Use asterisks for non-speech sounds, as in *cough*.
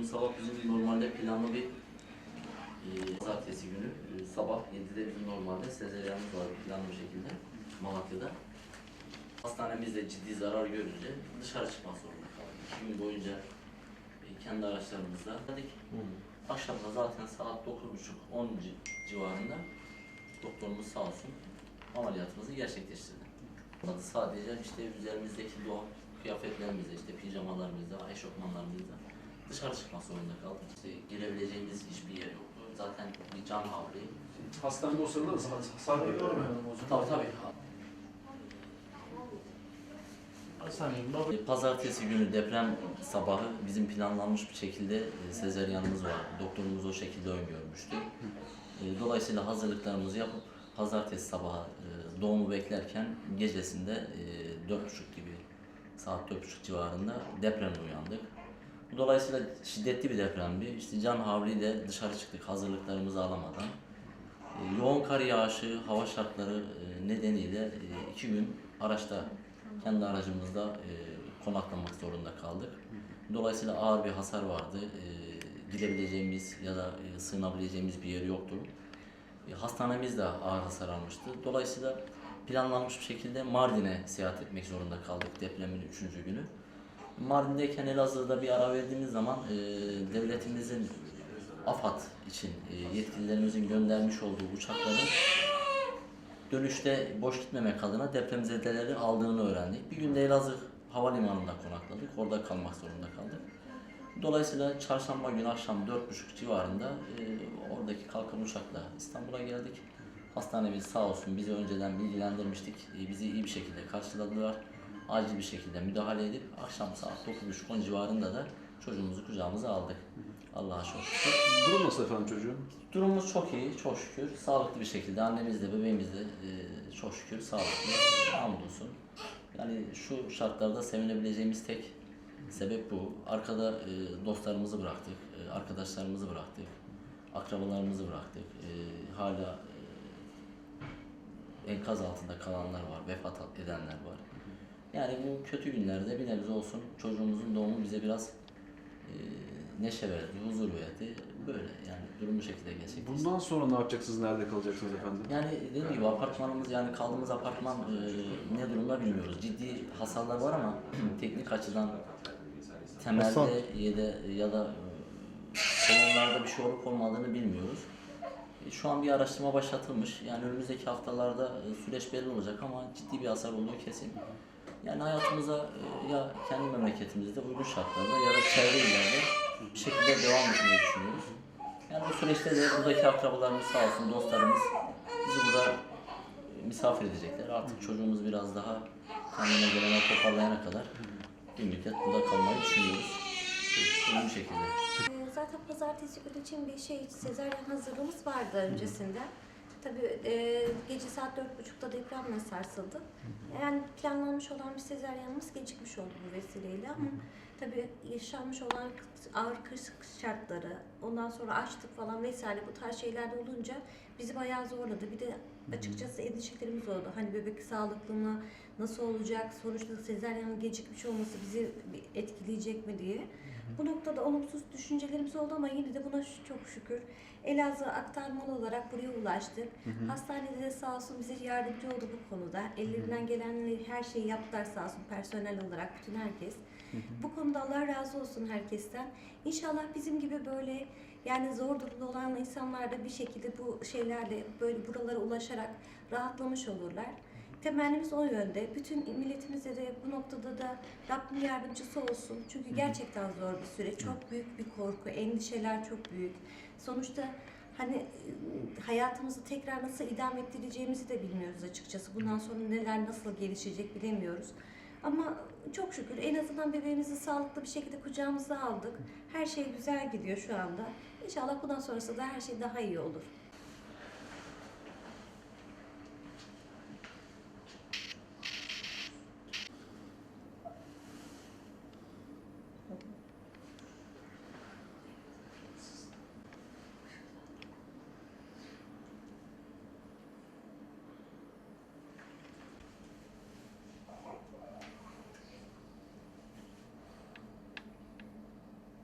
Bugün sabah bizim normalde planlı bir e, pazartesi günü e, sabah 7'de bizim normalde sezeryanımız var planlı bir şekilde Malatya'da. Hastanemizde ciddi zarar görünce dışarı çıkmak zorunda kaldık. İki gün boyunca e, kendi araçlarımızla dedik. Akşamda zaten saat 9.30-10 ci- civarında doktorumuz sağ olsun ameliyatımızı gerçekleştirdi. Sadece işte üzerimizdeki doğal kıyafetlerimizle, işte pijamalarımızla, eşofmanlarımızla dışarı çıkmak zorunda kaldık. İşte girebileceğimiz hiçbir yer yoktu. Zaten bir can havli. Hastanede o sırada da hasar görüyorum. Tabii tabii. Hastaneye Pazartesi günü deprem sabahı bizim planlanmış bir şekilde e, sezeryanımız var. Doktorumuz o şekilde öngörmüştü. E, Dolayısıyla hazırlıklarımızı yapıp pazartesi sabahı e, doğumu beklerken gecesinde e, dört buçuk gibi saat dört buçuk civarında depremle uyandık. Dolayısıyla şiddetli bir depremdi. İşte can havliyle dışarı çıktık hazırlıklarımızı alamadan. E, Yoğun kar yağışı, hava şartları e, nedeniyle e, iki gün araçta, kendi aracımızda konaklamak zorunda kaldık. Dolayısıyla ağır bir hasar vardı. Gidebileceğimiz ya da sığınabileceğimiz bir yer yoktu. Hastanemiz de ağır hasar almıştı. Dolayısıyla planlanmış bir şekilde Mardin'e seyahat etmek zorunda kaldık depremin üçüncü günü. Mardin'deyken Elazığ'da bir ara verdiğimiz zaman e, devletimizin AFAD için e, yetkililerimizin göndermiş olduğu uçakların dönüşte boş gitmemek adına depremzedeleri aldığını öğrendik. Bir gün de Elazığ Havalimanı'nda konakladık. Orada kalmak zorunda kaldık. Dolayısıyla çarşamba günü akşam 4.30 civarında e, oradaki kalkan uçakla İstanbul'a geldik. Hastanemiz sağ olsun bizi önceden bilgilendirmiştik. E, bizi iyi bir şekilde karşıladılar. Acil bir şekilde müdahale edip akşam saat 9.30-10 civarında da çocuğumuzu kucağımıza aldık. Allah'a çok şükür. Durum nasıl efendim çocuğun? Durumumuz çok iyi, çok şükür. Sağlıklı bir şekilde annemiz de bebeğimiz de e, çok şükür sağlıklı. Hamdolsun. Yani şu şartlarda sevinebileceğimiz tek sebep bu. Arkada e, dostlarımızı bıraktık, e, arkadaşlarımızı bıraktık, akrabalarımızı bıraktık. E, hala e, enkaz altında kalanlar var, vefat edenler var. Yani bu kötü günlerde bir nebze olsun çocuğumuzun doğumu bize biraz e, neşe verdi, huzur verdi. Böyle yani durum bu şekilde gerçekleşti. Bundan sonra ne yapacaksınız, nerede kalacaksınız efendim? Yani dediğim gibi apartmanımız yani kaldığımız apartman e, ne durumda bilmiyoruz. Ciddi hasarlar var ama *clears throat* teknik açıdan temelde ya da, ya da e, salonlarda bir şey olup olmadığını bilmiyoruz. E, Şu an bir araştırma başlatılmış. Yani önümüzdeki haftalarda e, süreç belli olacak ama ciddi bir hasar olduğu kesin. Yani hayatımıza e, ya kendi memleketimizde uygun şartlarda ya da çevre illerde bir şekilde devam etmeyi düşünüyoruz. Yani bu süreçte de buradaki akrabalarımız sağ olsun, dostlarımız bizi burada e, misafir edecekler. Artık çocuğumuz biraz daha kendine gelene toparlayana kadar bir müddet burada kalmayı düşünüyoruz. Bu şekilde. Ee, Zaten pazartesi günü için bir şey sezaryen hazırlığımız vardı öncesinde. Tabii e, gece saat dört buçukta depremle sarsıldı. Yani planlanmış olan bir sezaryenimiz gecikmiş oldu bu vesileyle ama tabii yaşanmış olan ağır kış şartları, ondan sonra açlık falan vesaire bu tarz şeyler de olunca bizi bayağı zorladı. Bir de açıkçası endişelerimiz oldu. Hani bebek sağlıklı mı, nasıl olacak, sonuçta sezaryenin gecikmiş olması bizi etkileyecek mi diye. Bu noktada olumsuz düşüncelerimiz oldu ama yine de buna çok şükür Elazığ aktarmalı olarak buraya ulaştık. Hastanede de sağ olsun bize yardımcı oldu bu konuda. Ellerinden gelen her şeyi yaptılar sağ olsun personel olarak bütün herkes. Bu konuda Allah razı olsun herkesten. İnşallah bizim gibi böyle yani zor durumda olan insanlar da bir şekilde bu şeylerle böyle buralara ulaşarak rahatlamış olurlar. Temennimiz o yönde. Bütün milletimize de bu noktada da Rabbim yardımcısı olsun. Çünkü gerçekten zor bir süreç. Çok büyük bir korku, endişeler çok büyük. Sonuçta hani hayatımızı tekrar nasıl idame ettireceğimizi de bilmiyoruz açıkçası. Bundan sonra neler nasıl gelişecek bilemiyoruz. Ama çok şükür en azından bebeğimizi sağlıklı bir şekilde kucağımıza aldık. Her şey güzel gidiyor şu anda. İnşallah bundan sonrası da her şey daha iyi olur.